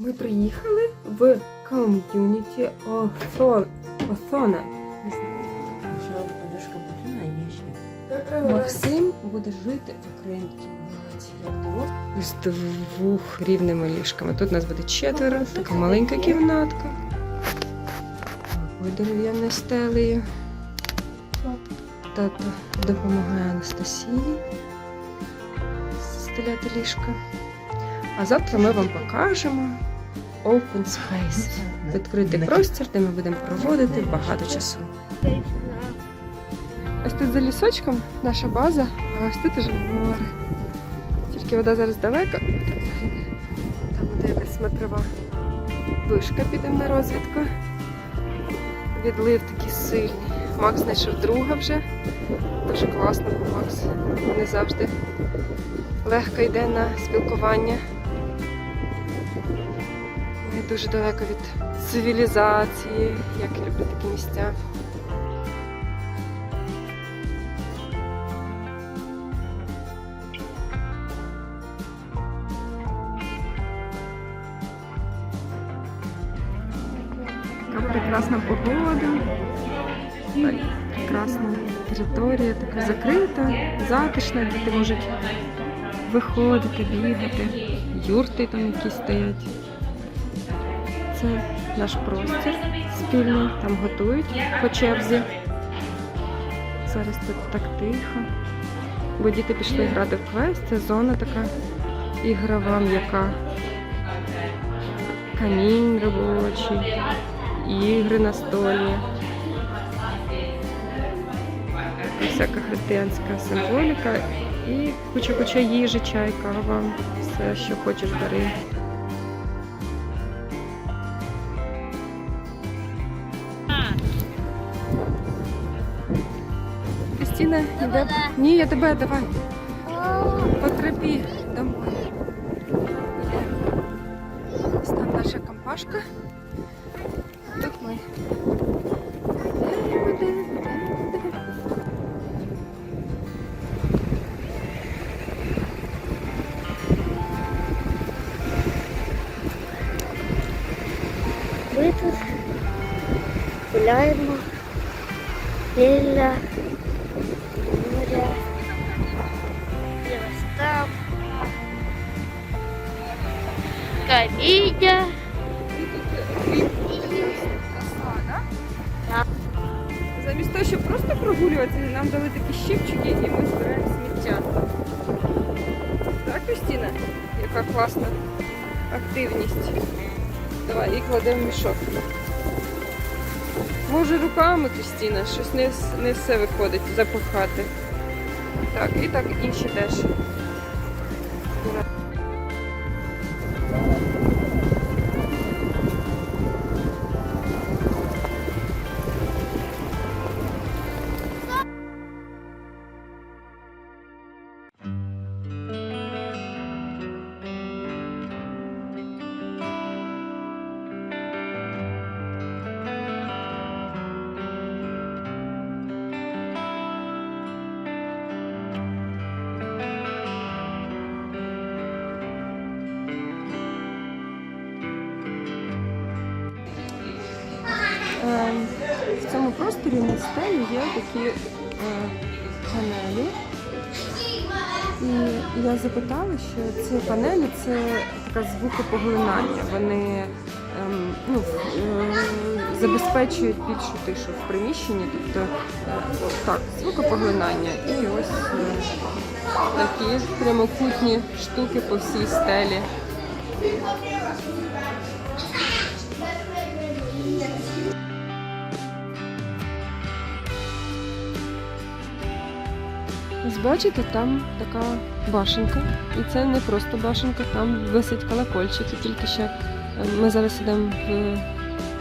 Ми приїхали в ком'юніті ще. Максим буде жити в окремій кімнаті. З двох рівними ліжками. Тут нас буде четверо, така маленька кімнатка. Ой, дерев'яне стелею. Тато допомагає Анастасії стеляти ліжка. А завтра ми вам покажемо Open Space. Відкритий простір, де ми будемо проводити багато часу. Ось тут за лісочком наша база, а ось тут уже море. Тільки вода зараз далеко. Там буде якась смотрова вишка, підемо на розвідку. Відлив такий сильний. Макс знайшов друга вже. Дуже класно, бо Макс не завжди легко йде на спілкування. Дуже далеко від цивілізації, як я люблю такі місця. Така прекрасна погода. Прекрасна територія, така закрита, затишна, діти можуть виходити, бігати, юрти там якісь стоять. Це наш простір спільний, там готують по черзі. Зараз тут так тихо. Бо діти пішли грати в квест, це зона така ігрова, м'яка. Камінь робочий, ігри на столі. Всяка християнська символіка і куча-куча їжі, чай, кава, все, що хочеш бери. Кристина, іде. Ні, я тебе давай. Потребі домой. Ось там наша компашка. Тут ми. Йдемо, йдемо, йдемо, йдемо. Ми тут гуляємо біля Замість того, щоб просто прогулюватися, нам дали такі щипчики і ми збираємо сміття. Так, Кристина? Яка класна активність. Давай, і кладемо в мішок. Може руками, Кристина, щось не, не все виходить запахати. Так, і так інші теж. Цьому просторі на стелі є такі е, панелі. І я запитала, що ці панелі це таке звукопоглинання. Вони ем, ну, е, забезпечують більшу тишу в приміщенні. Тобто е, так, звукопоглинання. І ось такі прямокутні штуки по всій стелі. Ось бачите, там така башенка. І це не просто башенка, там висить колокольчик. І тільки ще е, ми зараз йдемо в,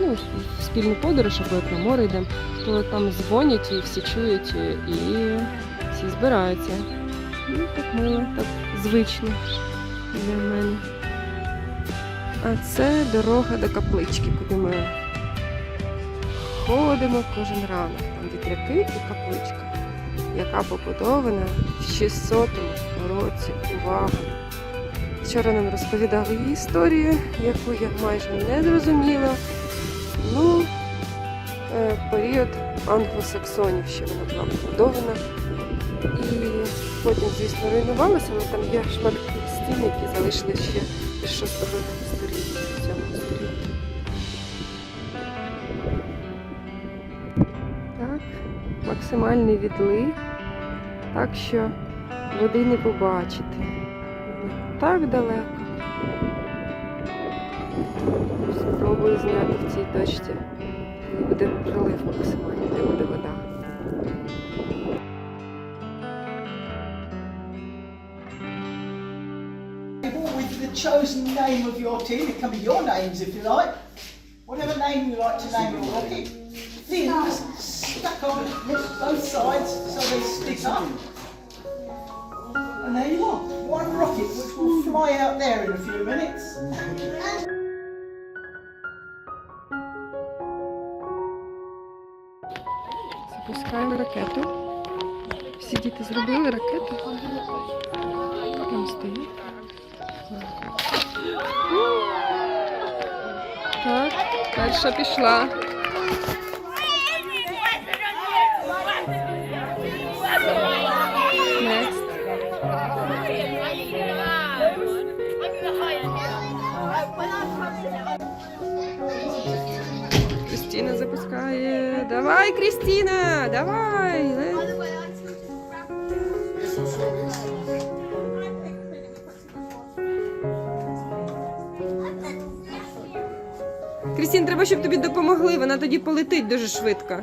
ну, в спільну подорож, або як на море йдемо, то там дзвонять і всі чують, і всі збираються. Ну, так мило, так звично для мене. А це дорога до каплички, куди ми ходимо кожен ранок. Там вітряки і капличка яка побудована в 600 році. Увага! Вчора нам розповідали її історію, яку я майже не зрозуміла. Ну, е, період англосаксонів ще вона була побудована. І потім, звісно, руйнувалася, але там є шматки стін, які залишили ще з 6 століття, Максимальний відлив, так що води не побачити. Так далеко. Спробую зняти в цій точці, буде прилив максимальний, де буде вода. chosen name of your team. It can be your names if you like. Whatever name you like to name your rocket. Fins stuck on both sides so they stick up. And there you are. One rocket which will fly out there in a few minutes. Запускаємо ракету. Всі діти зробили ракету. Там стоїть. Так, перша пішла. Крістіна запускає. Давай, Крістіна! Давай! Крістін, треба, щоб тобі допомогли. Вона тоді полетить дуже швидко.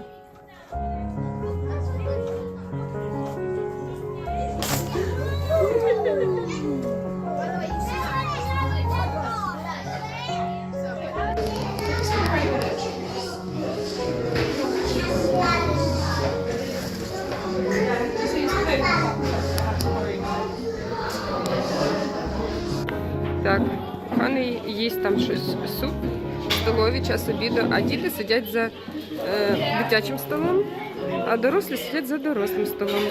Час обіду, а діти сидять за е, дитячим столом, а дорослі сидять за дорослим столом.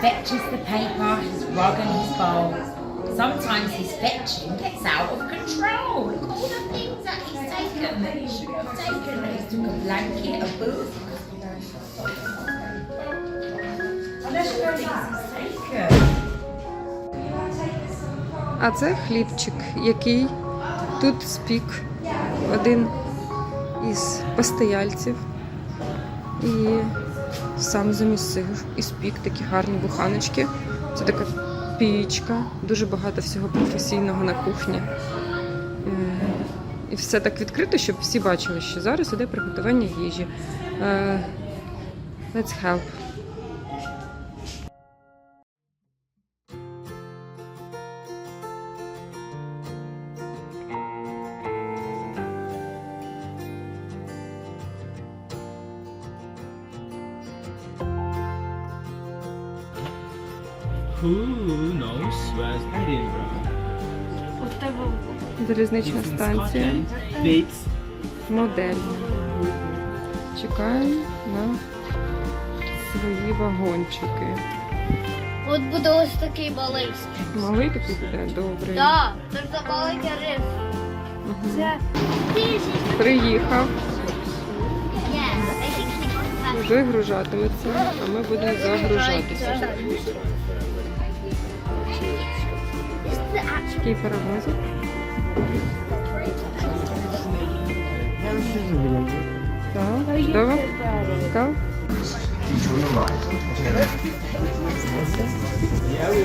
fetches the his rug and his bowl. Sometimes his fetching gets out of control. Look all the things that he's taken that he shouldn't have taken. He's took a blanket, a he's. А це хлібчик, який тут спік один із постояльців. І сам замісив і спік такі гарні буханочки. Це така пічка, дуже багато всього професійного на кухні. Е, І все так відкрито, щоб всі бачили, що зараз іде приготування їжі. Е, Let's help. Who knows where's Edinburgh? Залізнична станція. Модель. Чекаємо на свої вагончики. От буде ось такий малий. Малий такий буде добрий. Так, це маленький риф. Це Приїхав, вигружатиметься, а ми будемо загружатися. Такий паровозик. Так, чудово. Цікаво. Yeah, we